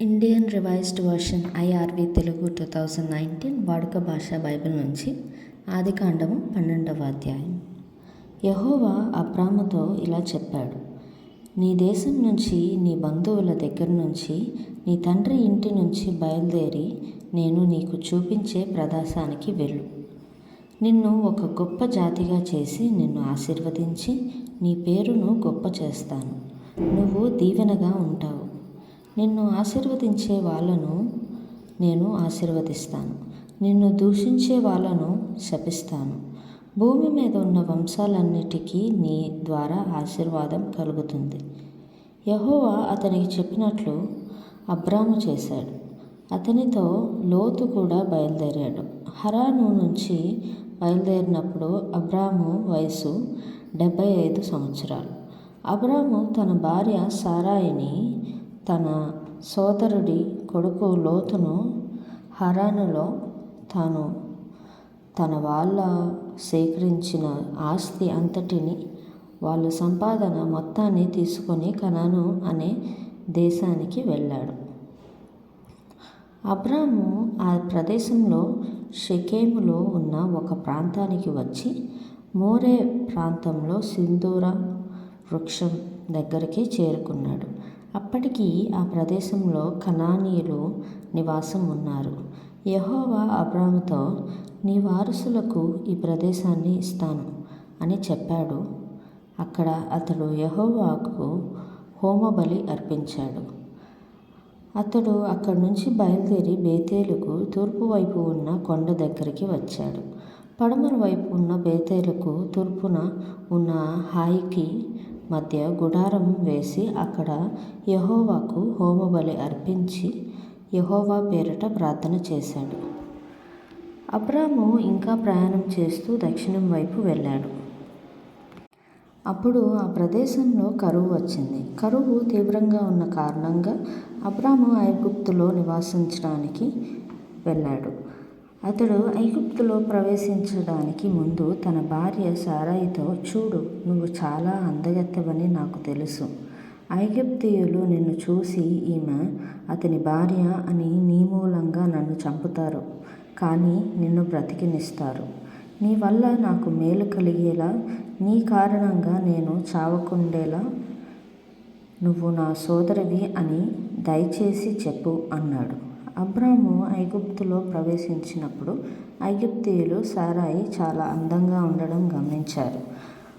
Indian revised version IRV Telugu two thousand nineteen వాడుక భాష Bible నుంచి ఆదికాండము పన్నెండవ అధ్యాయం. యహోవా అబ్రాహ్మతో ఇలా చెప్పాడు నీ దేశం నుంచి నీ బంధువుల దగ్గర నుంచి నీ తండ్రి ఇంటి నుంచి బయలుదేరి నేను నీకు చూపించే ప్రదేశానికి వెళ్ళు. నిన్ను ఒక గొప్ప జాతిగా చేసి నిన్ను ఆశీర్వదించి నీ పేరును గొప్ప చేస్తాను. నువ్వు దీవెనగా ఉంటావు. నిన్ను ఆశీర్వదించే వాళ్ళను నేను ఆశీర్వదిస్తాను. నిన్ను దూషించే వాళ్ళను శపిస్తాను. భూమి మీద ఉన్న వంశాలన్నిటికీ నీ ద్వారా ఆశీర్వాదం కలుగుతుంది. యహోవా అతనికి చెప్పినట్లు అబ్రాము చేశాడు. అతనితో లోతు కూడా బయలుదేరాడు. హరాను నుంచి బయలుదేరినప్పుడు అబ్రాము వయసు డెబ్బై ఐదు సంవత్సరాలు. అబ్రాము తన భార్య సారాయిని తన సోదరుడి కొడుకు లోతును హరానులో తాను తన వాళ్ళ సేకరించిన ఆస్తి అంతటిని వాళ్ళ సంపాదన మొత్తాన్ని తీసుకొని కనాను అనే దేశానికి వెళ్ళాడు. అబ్రాము ఆ ప్రదేశంలో షెకేములో ఉన్న ఒక ప్రాంతానికి వచ్చి మోరే ప్రాంతంలో సింధూర వృక్షం దగ్గరికి చేరుకున్నాడు. అప్పటికి ఆ ప్రదేశంలో కనానీయులు నివాసం ఉన్నారు యహోవా అబ్రాముతో నీ వారసులకు ఈ ప్రదేశాన్ని ఇస్తాను అని చెప్పాడు. అక్కడ అతడు యహోవాకు హోమబలి అర్పించాడు. అతడు అక్కడి నుంచి బయలుదేరి బేతేలుకు తూర్పు వైపు ఉన్న కొండ దగ్గరికి వచ్చాడు. పడమర వైపు ఉన్న బేతేలుకు తూర్పున ఉన్న హాయికి మధ్య గుడారం వేసి అక్కడ యహోవాకు హోమబలి అర్పించి యహోవా పేరిట ప్రార్థన చేశాడు. అబ్రాము ఇంకా ప్రయాణం చేస్తూ దక్షిణం వైపు వెళ్ళాడు. అప్పుడు ఆ ప్రదేశంలో కరువు వచ్చింది. కరువు తీవ్రంగా ఉన్న కారణంగా అబ్రాము ఐగుప్తులో నివాసించడానికి వెళ్ళాడు. అతడు ఐగుప్తులో ప్రవేశించడానికి ముందు తన భార్య సారాయితో చూడు నువ్వు చాలా అందగత్తవని నాకు తెలుసు. ఐగుప్తియులు నిన్ను చూసి ఈమె అతని భార్య అని నీ మూలంగా నన్ను చంపుతారు కానీ నిన్ను బ్రతికినిస్తారు. నీ వల్ల నాకు మేలు కలిగేలా నీ కారణంగా నేను చావకుండేలా నువ్వు నా సోదరివి అని దయచేసి చెప్పు అన్నాడు. అబ్రాము ఐగుప్తులో ప్రవేశించినప్పుడు ఐగుప్తీయులు సారాయి చాలా అందంగా ఉండడం గమనించారు.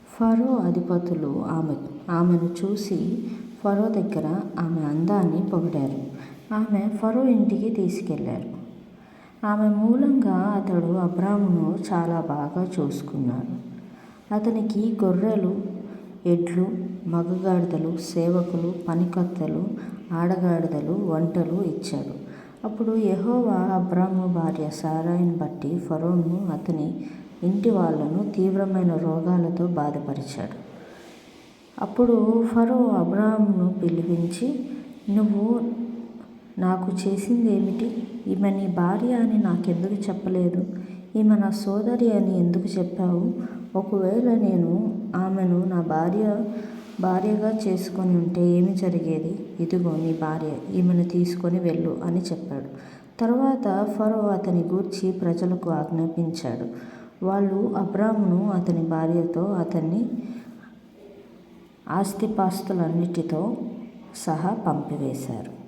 ఫరో అధిపతులు ఆమె ఆమెను చూసి ఫరో దగ్గర ఆమె అందాన్ని పొగిడారు. ఆమె ఫరో ఇంటికి తీసుకెళ్ళారు. ఆమె మూలంగా అతడు అబ్రామును చాలా బాగా చూసుకున్నాడు. అతనికి గొర్రెలు ఎడ్లు మగగాడిదలు సేవకులు పనికత్తలు ఆడగాడిదలు వంటలు ఇచ్చాడు. అప్పుడు యహోవా అబ్రాము భార్య సారాయిని బట్టి ఫరోను అతని ఇంటి వాళ్ళను తీవ్రమైన రోగాలతో బాధపరిచాడు. అప్పుడు ఫరో అబ్రామును పిలిపించి నువ్వు నాకు చేసింది ఏమిటి ఈమె నీ భార్య అని నాకెందుకు చెప్పలేదు? ఈమె నా సోదరి అని ఎందుకు చెప్పావు? ఒకవేళ నేను ఆమెను నా భార్య భార్యగా చేసుకొని ఉంటే ఏమి జరిగేది? ఇదిగో నీ భార్య ఈమెను తీసుకొని వెళ్ళు అని చెప్పాడు. తర్వాత ఫరో అతని గూర్చి ప్రజలకు ఆజ్ఞాపించాడు. వాళ్ళు అబ్రామును అతని భార్యతో అతన్ని ఆస్తిపాస్తులన్నిటితో సహా పంపివేశారు.